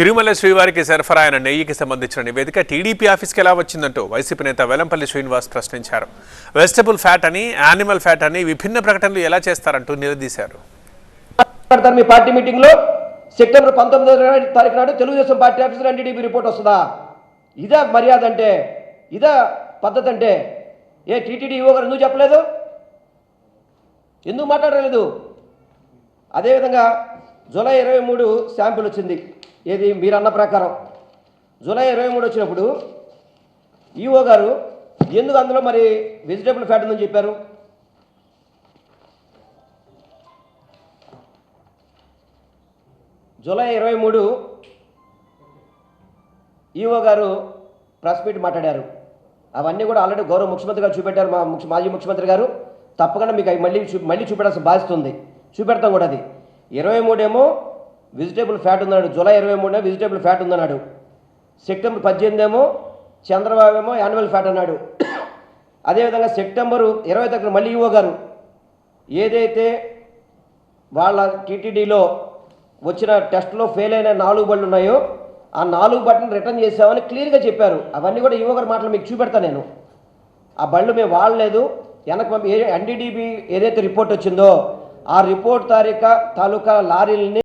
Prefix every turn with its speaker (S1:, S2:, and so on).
S1: తిరుమల శ్రీవారికి సరఫరా అయిన నెయ్యికి సంబంధించిన నివేదిక టీడీపీ ఆఫీస్కి ఎలా వచ్చిందంటూ వైసీపీ నేత వెలంపల్లి శ్రీనివాస్ ప్రశ్నించారు. వెజిటబుల్ ఫ్యాట్ అని యానిమల్ ఫ్యాట్ అని విభిన్న ప్రకటనలు ఎలా చేస్తారంటూ నిలదీశారు.
S2: మీ పార్టీ మీటింగ్లో సెప్టెంబర్ పంతొమ్మిదో తారీఖు నాడు తెలుగుదేశం పార్టీ ఆఫీసర్ ఎన్డీడీపీ రిపోర్ట్ వస్తుందా? ఇదా మర్యాద అంటే ఇదా పద్ధతి అంటే? ఏ టీటీడీ ఈవో గారు ఎందుకు చెప్పలేదు? ఎందుకు మాట్లాడలేదు? అదేవిధంగా జూలై ఇరవై మూడు శాంపిల్ వచ్చింది. ఏది? మీరు అన్న ప్రకారం. జూలై ఇరవై మూడు వచ్చినప్పుడు ఈఓ గారు ఎందుకు అందులో మరి వెజిటేబుల్ ఫ్యాట్ ఉందని చెప్పారు? జూలై ఇరవై మూడు ఈఓ గారు ప్రెస్ మీట్ మాట్లాడారు. అవన్నీ కూడా ఆల్రెడీ గౌరవ ముఖ్యమంత్రి గారు చూపెట్టారు మా ముఖ్య మాజీ ముఖ్యమంత్రి గారు. తప్పకుండా మీకు అవి మళ్ళీ మళ్ళీ చూపెట్టాల్సిన బాధ్యత ఉంది. చూపెడతాం కూడా అది. ఇరవై మూడేమో వెజిటేబుల్ ఫ్యాట్ ఉందన్నాడు జూలై ఇరవై మూడున వెజిటేబుల్ ఫ్యాట్ ఉందన్నాడు. సెప్టెంబర్ పద్దెనిమిది ఏమో చంద్రబాబు ఏమో యాన్యువల్ ఫ్యాట్ అన్నాడు. అదేవిధంగా సెప్టెంబరు ఇరవై తగ్గర మళ్ళీ ఈఓ గారు ఏదైతే వాళ్ళ టీటీడీలో వచ్చిన టెస్ట్లో ఫెయిల్ అయిన నాలుగు బళ్ళు ఉన్నాయో ఆ నాలుగు బట్టను రిటర్న్ చేసామని క్లియర్గా చెప్పారు. అవన్నీ కూడా యువ గారి మాటలు మీకు చూపెడతా నేను. ఆ బళ్ళు మేము వాడలేదు. వెనక ఏ ఎన్డీడీబీ ఏదైతే రిపోర్ట్ వచ్చిందో ఆ రిపోర్ట్ తారీఖు తాలూకా లారీలని